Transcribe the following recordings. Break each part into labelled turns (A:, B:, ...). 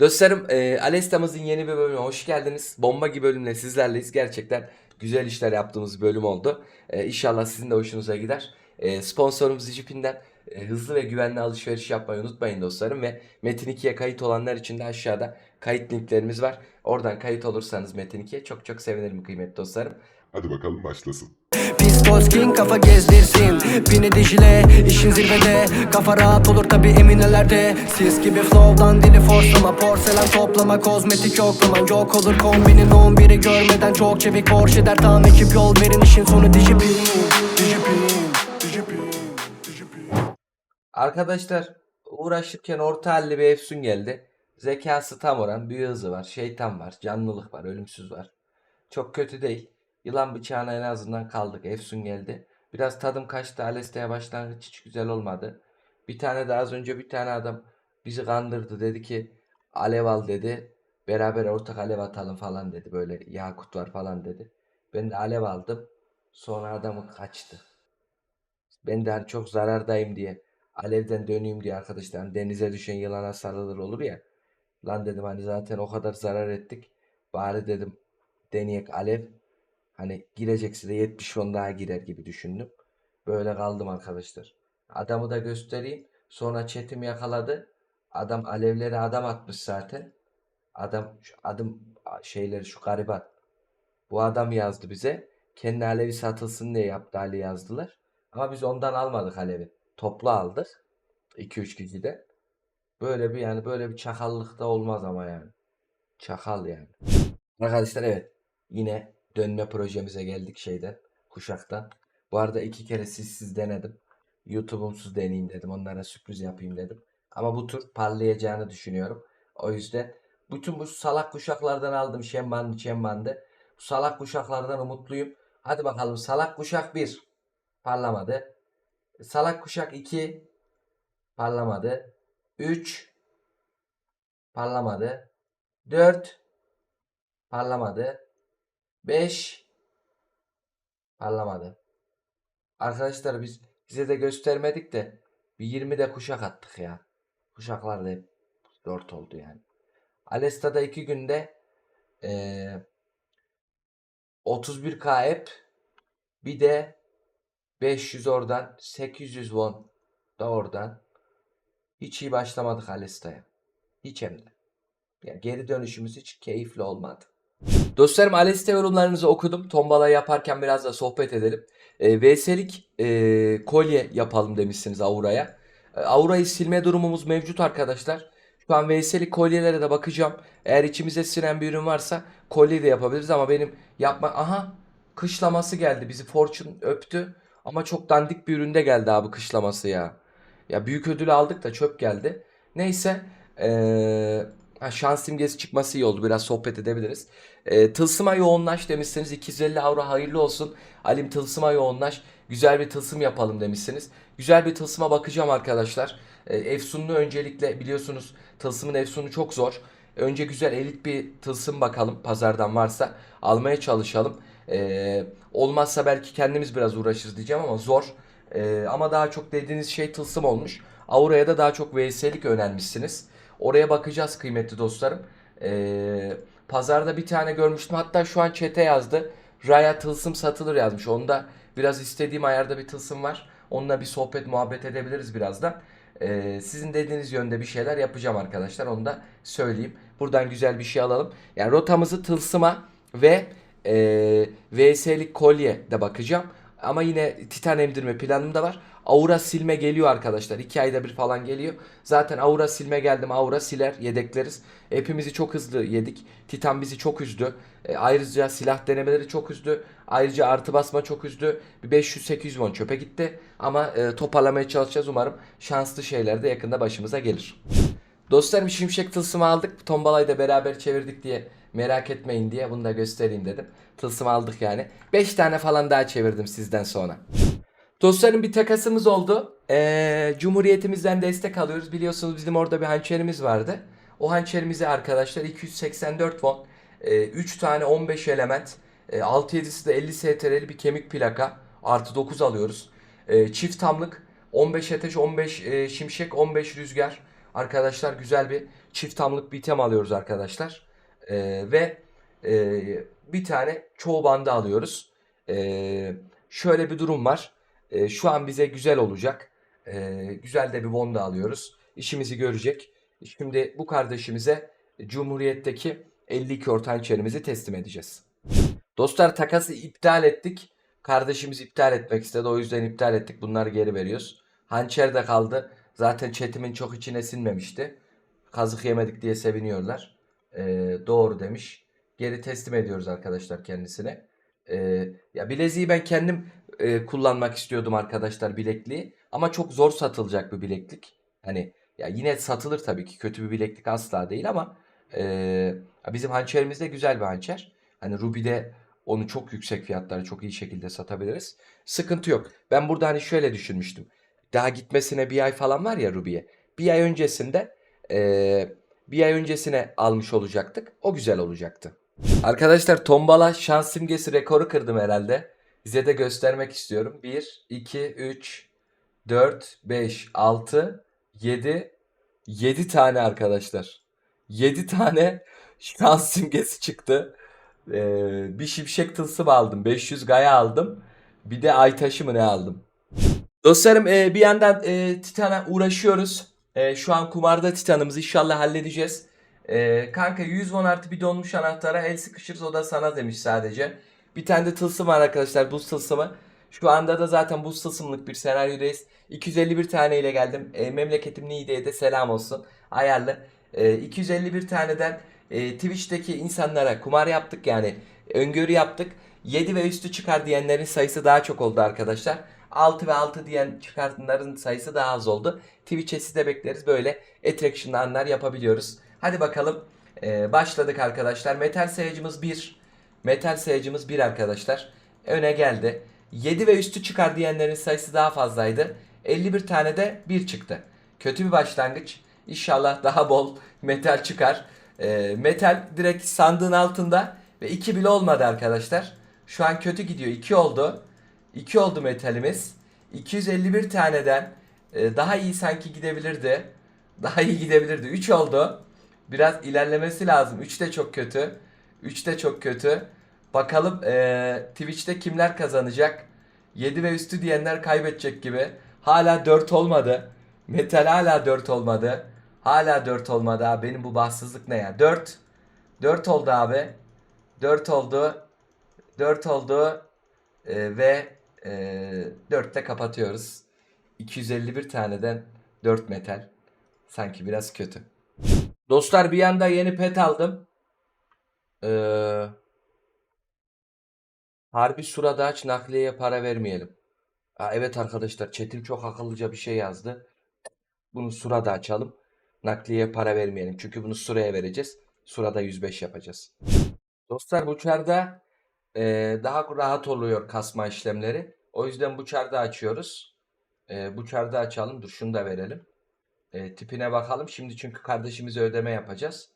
A: Dostlarım e, Alesta'mızın yeni bir bölümüne hoş geldiniz. Bomba gibi bölümle sizlerleyiz. Gerçekten güzel işler yaptığımız bölüm oldu. E, inşallah sizin de hoşunuza gider. E, sponsorumuz Jipin'den e, hızlı ve güvenli alışveriş yapmayı unutmayın dostlarım. Ve Metin 2'ye kayıt olanlar için de aşağıda kayıt linklerimiz var. Oradan kayıt olursanız Metin 2'ye çok çok sevinirim kıymetli dostlarım.
B: Hadi bakalım başlasın.
C: Pis King kafa gezdirsin Bini dijile işin zirvede Kafa rahat olur tabi eminelerde Sis gibi flow'dan dili forslama Porselen toplama kozmetik yoklaman Yok olur kombinin 11'i görmeden Çok çevik Porsche der tam ekip yol verin işin sonu dijipin Dijipin Dijipin Dijipin
A: Arkadaşlar uğraşırken orta halli bir Efsun geldi. Zekası tam oran, büyü hızı var, şeytan var, canlılık var, ölümsüz var. Çok kötü değil. Yılan bıçağına en azından kaldık. Efsun geldi. Biraz tadım kaçtı. Aleste'ye başlangıç hiç güzel olmadı. Bir tane de az önce bir tane adam bizi kandırdı. Dedi ki alev al dedi. Beraber ortak alev atalım falan dedi. Böyle yakut var falan dedi. Ben de alev aldım. Sonra adamı kaçtı. Ben de hani çok zarardayım diye alevden döneyim diye arkadaşlar hani denize düşen yılana sarılır olur ya. Lan dedim hani zaten o kadar zarar ettik. Bari dedim deneyek alev. Hani girecekse de 70 won daha girer gibi düşündüm. Böyle kaldım arkadaşlar. Adamı da göstereyim. Sonra chat'im yakaladı. Adam alevleri adam atmış zaten. Adam adım şeyleri şu gariban. Bu adam yazdı bize. Kendi alevi satılsın diye yaptı Ali yazdılar. Ama biz ondan almadık alevi. Toplu aldık. 2-3 kişide. Böyle bir yani böyle bir çakallık da olmaz ama yani. Çakal yani. Arkadaşlar evet. Yine dönme projemize geldik şeyden. Kuşaktan. Bu arada iki kere sizsiz denedim. YouTube'umsuz deneyeyim dedim. Onlara sürpriz yapayım dedim. Ama bu tur parlayacağını düşünüyorum. O yüzden bütün bu salak kuşaklardan aldım şembandı şembandı. Bu salak kuşaklardan umutluyum. Hadi bakalım salak kuşak 1 parlamadı. Salak kuşak 2 parlamadı. 3 parlamadı. 4 parlamadı. 5 parlamadı. Arkadaşlar biz size de göstermedik de bir 20 de kuşak attık ya. Kuşaklar da hep 4 oldu yani. Alesta'da 2 günde eee 31k app bir de 500 oradan 800 won da oradan. Hiç iyi başlamadık Alesta'ya. Hiç hem de. Ya geri dönüşümüz hiç keyifli olmadı. Dostlarım Alesta yorumlarınızı okudum. Tombala yaparken biraz da sohbet edelim. E, VS'lik e, kolye yapalım demişsiniz Aura'ya. E, Aura'yı silme durumumuz mevcut arkadaşlar. Şu an VS'lik kolyelere de bakacağım. Eğer içimize sinen bir ürün varsa kolye de yapabiliriz ama benim yapma... Aha kışlaması geldi. Bizi Fortune öptü. Ama çok dandik bir üründe geldi abi kışlaması ya. Ya büyük ödül aldık da çöp geldi. Neyse. Eee ha, şans simgesi çıkması iyi oldu. Biraz sohbet edebiliriz. Eee tılsıma yoğunlaş demişsiniz. 250 avro hayırlı olsun. Alim tılsıma yoğunlaş. Güzel bir tılsım yapalım demişsiniz. Güzel bir tılsıma bakacağım arkadaşlar. Eee Efsunlu öncelikle biliyorsunuz tılsımın Efsunu çok zor. Önce güzel elit bir tılsım bakalım pazardan varsa almaya çalışalım. Ee, olmazsa belki kendimiz biraz uğraşırız diyeceğim ama zor. Ee, ama daha çok dediğiniz şey tılsım olmuş. Aura'ya da daha çok VS'lik önermişsiniz. Oraya bakacağız kıymetli dostlarım. Ee, pazarda bir tane görmüştüm. Hatta şu an çete yazdı. Raya tılsım satılır yazmış. Onda biraz istediğim ayarda bir tılsım var. Onunla bir sohbet muhabbet edebiliriz birazdan. Ee, sizin dediğiniz yönde bir şeyler yapacağım arkadaşlar. Onu da söyleyeyim. Buradan güzel bir şey alalım. Yani rotamızı tılsıma ve e, VS'lik kolye de bakacağım. Ama yine titan emdirme planım da var. Aura silme geliyor arkadaşlar. 2 ayda bir falan geliyor. Zaten aura silme geldim. Aura siler yedekleriz. Hepimizi çok hızlı yedik. Titan bizi çok üzdü. E, ayrıca silah denemeleri çok üzdü. Ayrıca artı basma çok üzdü. Bir 500-800 won çöpe gitti. Ama e, toparlamaya çalışacağız. Umarım şanslı şeyler de yakında başımıza gelir. Dostlarım şimşek tılsımı aldık. Tombalayı da beraber çevirdik diye merak etmeyin diye bunu da göstereyim dedim. Tılsım aldık yani. 5 tane falan daha çevirdim sizden sonra. Dostlarım bir takasımız oldu. Ee, Cumhuriyetimizden destek alıyoruz. Biliyorsunuz bizim orada bir hançerimiz vardı. O hançerimizi arkadaşlar 284 won. 3 tane 15 element. 6-7'si de 50 STR'li bir kemik plaka. Artı 9 alıyoruz. Ee, çift tamlık 15 ateş 15 e, şimşek 15 rüzgar. arkadaşlar güzel bir çift tamlık bir item alıyoruz arkadaşlar. Ee, ve e, bir tane çoğu bandı alıyoruz. Ee, şöyle bir durum var. Ee, şu an bize güzel olacak. Ee, güzel de bir Wanda alıyoruz. İşimizi görecek. Şimdi bu kardeşimize Cumhuriyet'teki 52 orta hançerimizi teslim edeceğiz. Dostlar takası iptal ettik. Kardeşimiz iptal etmek istedi. O yüzden iptal ettik. Bunları geri veriyoruz. Hançer de kaldı. Zaten chatimin çok içine sinmemişti. Kazık yemedik diye seviniyorlar. Ee, doğru demiş. Geri teslim ediyoruz arkadaşlar kendisine. Ee, ya bileziği ben kendim e, kullanmak istiyordum arkadaşlar bilekliği. Ama çok zor satılacak bir bileklik. Hani ya yine satılır tabii ki. Kötü bir bileklik asla değil ama e, bizim hançerimiz de güzel bir hançer. Hani Ruby'de onu çok yüksek fiyatlara çok iyi şekilde satabiliriz. Sıkıntı yok. Ben burada hani şöyle düşünmüştüm. Daha gitmesine bir ay falan var ya Ruby'ye. Bir ay öncesinde eee, bir ay öncesine almış olacaktık. O güzel olacaktı. Arkadaşlar tombala şans simgesi rekoru kırdım herhalde. Size de göstermek istiyorum. 1, 2, 3, 4, 5, 6, 7, 7 tane arkadaşlar. 7 tane şans simgesi çıktı. Ee, bir şimşek tılsım aldım. 500 gaya aldım. Bir de ay taşı mı ne aldım. Dostlarım e, bir yandan e, Titan'a uğraşıyoruz. E, şu an kumarda Titan'ımızı inşallah halledeceğiz. E, kanka 100 won artı bir donmuş anahtara el sıkışırız o da sana demiş sadece. Bir tane de tılsım var arkadaşlar buz tılsımı. Şu anda da zaten buz tılsımlık bir senaryodayız. 251 tane ile geldim. E, memleketim Niğde'ye de selam olsun. Ayarlı. E, 251 taneden e, Twitch'teki insanlara kumar yaptık yani öngörü yaptık. 7 ve üstü çıkar diyenlerin sayısı daha çok oldu arkadaşlar. 6 ve 6 diyen çıkartanların sayısı daha az oldu. Twitch'e siz de bekleriz. Böyle attraction anlar yapabiliyoruz. Hadi bakalım. E, başladık arkadaşlar. Metal sayacımız 1. Metal sayacımız 1 arkadaşlar. Öne geldi. 7 ve üstü çıkar diyenlerin sayısı daha fazlaydı. 51 tane de 1 çıktı. Kötü bir başlangıç. İnşallah daha bol metal çıkar. E, metal direkt sandığın altında ve 2 bile olmadı arkadaşlar. Şu an kötü gidiyor. 2 oldu. 2 oldu metalimiz. 251 taneden e, daha iyi sanki gidebilirdi. Daha iyi gidebilirdi. 3 oldu. Biraz ilerlemesi lazım. 3 de çok kötü. 3 de çok kötü. Bakalım e, Twitch'te kimler kazanacak? 7 ve üstü diyenler kaybedecek gibi. Hala 4 olmadı. Metal hala 4 olmadı. Hala 4 olmadı abi. Benim bu bahtsızlık ne ya? 4. 4 oldu abi. 4 oldu. 4 oldu. Ee, ve e, 4'te kapatıyoruz. 251 taneden 4 metal. Sanki biraz kötü. Dostlar bir yanda yeni pet aldım. Ee, harbi surada aç nakliyeye para vermeyelim. Ha, evet arkadaşlar Çetin çok akıllıca bir şey yazdı. Bunu surada açalım. Nakliye para vermeyelim. Çünkü bunu suraya vereceğiz. Surada 105 yapacağız. Dostlar bu çarda e, daha rahat oluyor kasma işlemleri. O yüzden bu çarda açıyoruz. E, bu çarda açalım. Dur şunu da verelim. E, tipine bakalım. Şimdi çünkü kardeşimize ödeme yapacağız.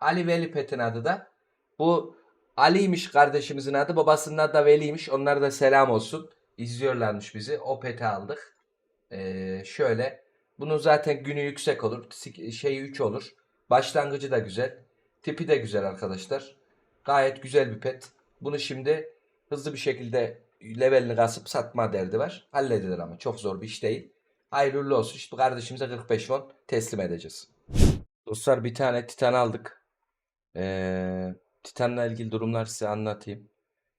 A: Ali Veli Pet'in adı da. Bu Ali'ymiş kardeşimizin adı. Babasının adı da Veli'ymiş. Onlara da selam olsun. İzliyorlarmış bizi. O peti aldık. E, şöyle. Bunun zaten günü yüksek olur. Şeyi 3 olur. Başlangıcı da güzel. Tipi de güzel arkadaşlar. Gayet güzel bir pet. Bunu şimdi hızlı bir şekilde levelini kasıp satma derdi var. Halledilir ama çok zor bir iş değil. Hayırlı olsun. Bu kardeşimize 45 won teslim edeceğiz. Dostlar bir tane Titan aldık. Ee, Titan'la ilgili durumlar size anlatayım.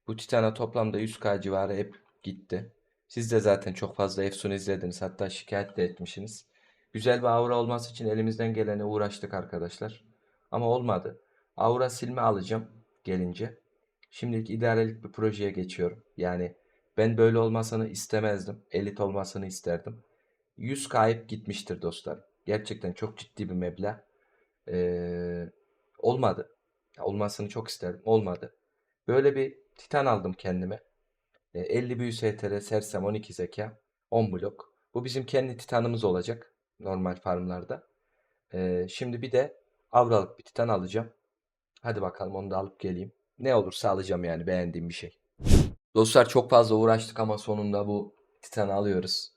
A: Bu Titan'a toplamda 100k civarı hep gitti. Siz de zaten çok fazla Efsun izlediniz. Hatta şikayet de etmişsiniz. Güzel bir aura olması için elimizden gelene uğraştık arkadaşlar. Ama olmadı. Aura silme alacağım gelince. Şimdilik idarelik bir projeye geçiyorum. Yani ben böyle olmasını istemezdim. Elit olmasını isterdim. 100 kayıp gitmiştir dostlar. Gerçekten çok ciddi bir meblağ. Ee, olmadı. Olmasını çok isterdim. Olmadı. Böyle bir titan aldım kendime. Ee, 50 büyü STR, sersem 12 zeka, 10 blok. Bu bizim kendi titanımız olacak. Normal farmlarda. Ee, şimdi bir de avralık bir titan alacağım. Hadi bakalım onu da alıp geleyim. Ne olursa alacağım yani beğendiğim bir şey. Dostlar çok fazla uğraştık ama sonunda bu Titan'ı alıyoruz.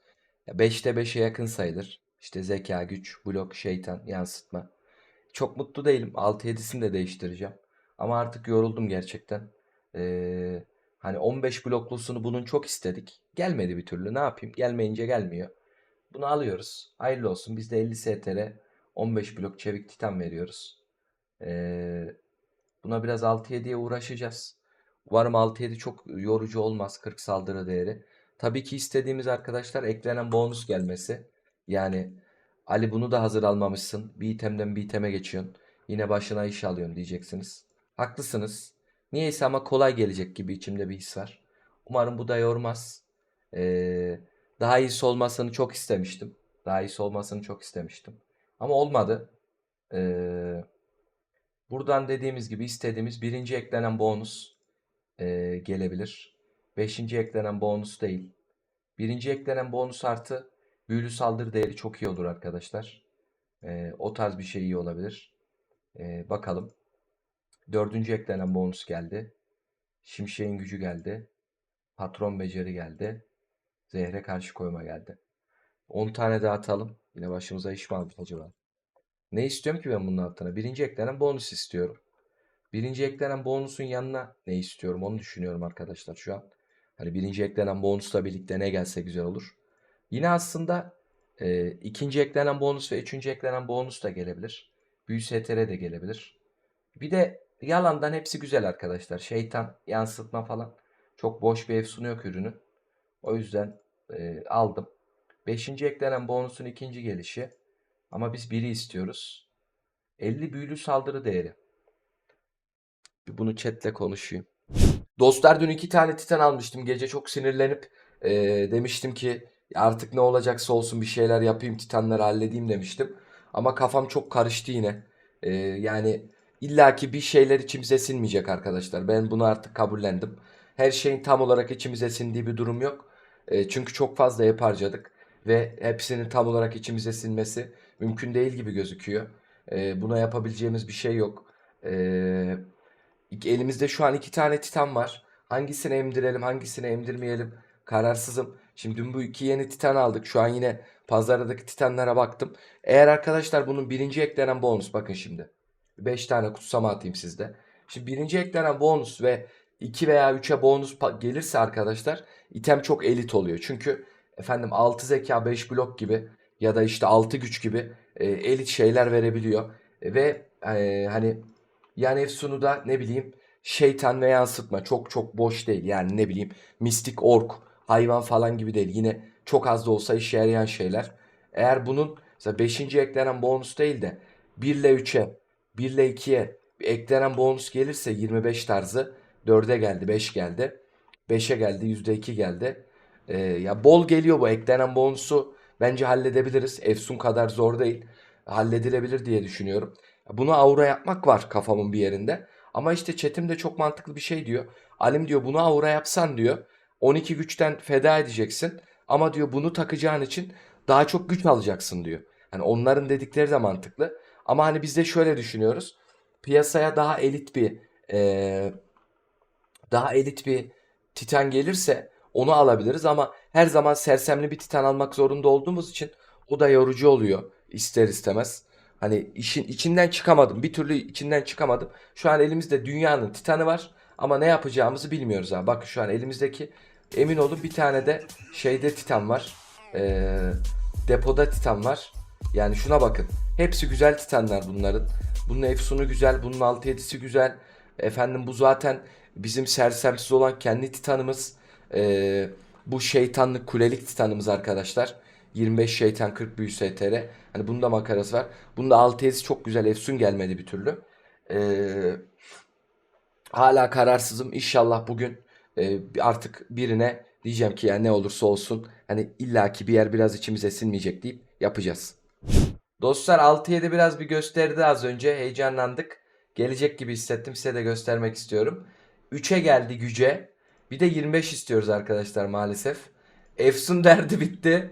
A: 5'te 5'e yakın sayılır. İşte zeka, güç, blok, şeytan, yansıtma. Çok mutlu değilim. 6-7'sini de değiştireceğim. Ama artık yoruldum gerçekten. Ee, hani 15 bloklusunu bunun çok istedik. Gelmedi bir türlü. Ne yapayım? Gelmeyince gelmiyor. Bunu alıyoruz. Hayırlı olsun. Biz de 50 STR 15 blok çevik titan veriyoruz. Ee, buna biraz 6-7'ye uğraşacağız. Umarım 6-7 çok yorucu olmaz 40 saldırı değeri. Tabii ki istediğimiz arkadaşlar eklenen bonus gelmesi. Yani Ali bunu da hazır almamışsın. Bir itemden bir iteme geçiyorsun. Yine başına iş alıyorsun diyeceksiniz. Haklısınız. Niyeyse ama kolay gelecek gibi içimde bir his var. Umarım bu da yormaz. Ee, daha iyisi olmasını çok istemiştim. Daha iyisi olmasını çok istemiştim. Ama olmadı. Ee, buradan dediğimiz gibi istediğimiz birinci eklenen bonus ee, gelebilir. Beşinci eklenen bonus değil. Birinci eklenen bonus artı büyülü saldırı değeri çok iyi olur arkadaşlar. Ee, o tarz bir şey iyi olabilir. Ee, bakalım. Dördüncü eklenen bonus geldi. Şimşek'in gücü geldi. Patron beceri geldi. Zehre karşı koyma geldi. 10 tane daha atalım. Yine başımıza iş mi aldık acaba? Ne istiyorum ki ben bunun altına? Birinci eklenen bonus istiyorum. Birinci eklenen bonusun yanına ne istiyorum onu düşünüyorum arkadaşlar şu an. Hani birinci eklenen bonusla birlikte ne gelse güzel olur. Yine aslında e, ikinci eklenen bonus ve üçüncü eklenen bonus da gelebilir. Büyü STR de gelebilir. Bir de yalandan hepsi güzel arkadaşlar. Şeytan, yansıtma falan. Çok boş bir efsunu yok ürünün. O yüzden e, aldım. Beşinci eklenen bonusun ikinci gelişi. Ama biz biri istiyoruz. 50 büyülü saldırı değeri. Bir bunu chatle konuşayım. Dostlar dün iki tane titan almıştım. Gece çok sinirlenip e, demiştim ki artık ne olacaksa olsun bir şeyler yapayım titanları halledeyim demiştim. Ama kafam çok karıştı yine. E, yani illaki bir şeyler içimize sinmeyecek arkadaşlar. Ben bunu artık kabullendim. Her şeyin tam olarak içimize sindiği bir durum yok. E, çünkü çok fazla hep harcadık. Ve hepsinin tam olarak içimize sinmesi mümkün değil gibi gözüküyor. E, buna yapabileceğimiz bir şey yok. İki- Elimizde şu an iki tane titan var. Hangisini emdirelim, hangisini emdirmeyelim kararsızım. Şimdi dün bu iki yeni titan aldık. Şu an yine pazardaki titanlara baktım. Eğer arkadaşlar bunun birinci eklenen bonus bakın şimdi. 5 tane kutsama atayım sizde. Şimdi birinci eklenen bonus ve 2 veya 3'e bonus gelirse arkadaşlar item çok elit oluyor. Çünkü efendim 6 zeka 5 blok gibi ya da işte 6 güç gibi e, elit şeyler verebiliyor. Ve e, hani yani Efsun'u da ne bileyim şeytan ve yansıtma çok çok boş değil. Yani ne bileyim mistik ork hayvan falan gibi değil. Yine çok az da olsa işe yarayan şeyler. Eğer bunun mesela 5. eklenen bonus değil de 1 ile 3'e 1 ile 2'ye eklenen bonus gelirse 25 tarzı 4'e geldi 5 geldi. 5'e geldi %2 geldi. Ee, ya bol geliyor bu eklenen bonusu bence halledebiliriz. Efsun kadar zor değil. Halledilebilir diye düşünüyorum. Bunu aura yapmak var kafamın bir yerinde. Ama işte chatim de çok mantıklı bir şey diyor. Alim diyor bunu aura yapsan diyor. 12 güçten feda edeceksin. Ama diyor bunu takacağın için daha çok güç alacaksın diyor. Hani onların dedikleri de mantıklı. Ama hani biz de şöyle düşünüyoruz. Piyasaya daha elit bir eee, daha elit bir titan gelirse onu alabiliriz ama her zaman sersemli bir titan almak zorunda olduğumuz için o da yorucu oluyor ister istemez. Hani işin içinden çıkamadım. Bir türlü içinden çıkamadım. Şu an elimizde dünyanın titanı var ama ne yapacağımızı bilmiyoruz abi. Bakın şu an elimizdeki emin olun bir tane de şeyde titan var. Ee, depoda titan var. Yani şuna bakın. Hepsi güzel titanlar bunların. Bunun efsunu güzel. Bunun 6-7'si güzel. Efendim bu zaten bizim sersemsiz olan kendi titanımız. Ee, bu şeytanlık kulelik titanımız arkadaşlar. 25 şeytan 40 büyü STR. Hani bunda makarası var. Bunda 6-7'si çok güzel. Efsun gelmedi bir türlü. Ee, hala kararsızım. İnşallah bugün e, artık birine diyeceğim ki ya ne olursa olsun hani illaki bir yer biraz içimize sinmeyecek deyip yapacağız. Dostlar 6-7 biraz bir gösterdi az önce. Heyecanlandık. Gelecek gibi hissettim. Size de göstermek istiyorum. 3'e geldi güce. Bir de 25 istiyoruz arkadaşlar maalesef. Efsun derdi bitti.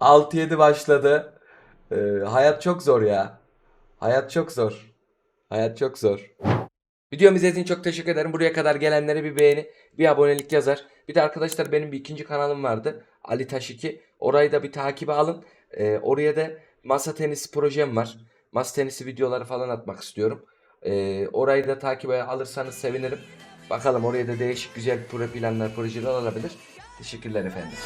A: 6-7 başladı. Ee, hayat çok zor ya. Hayat çok zor. Hayat çok zor. Videomu izlediğiniz çok teşekkür ederim. Buraya kadar gelenlere bir beğeni, bir abonelik yazar. Bir de arkadaşlar benim bir ikinci kanalım vardı. Ali Taş 2. Orayı da bir takibe alın. Ee, oraya da masa tenisi projem var. Masa tenisi videoları falan atmak istiyorum. Ee, orayı da takibe alırsanız sevinirim. Bakalım oraya da değişik güzel proje planlar, projeler olabilir. Teşekkürler efendim.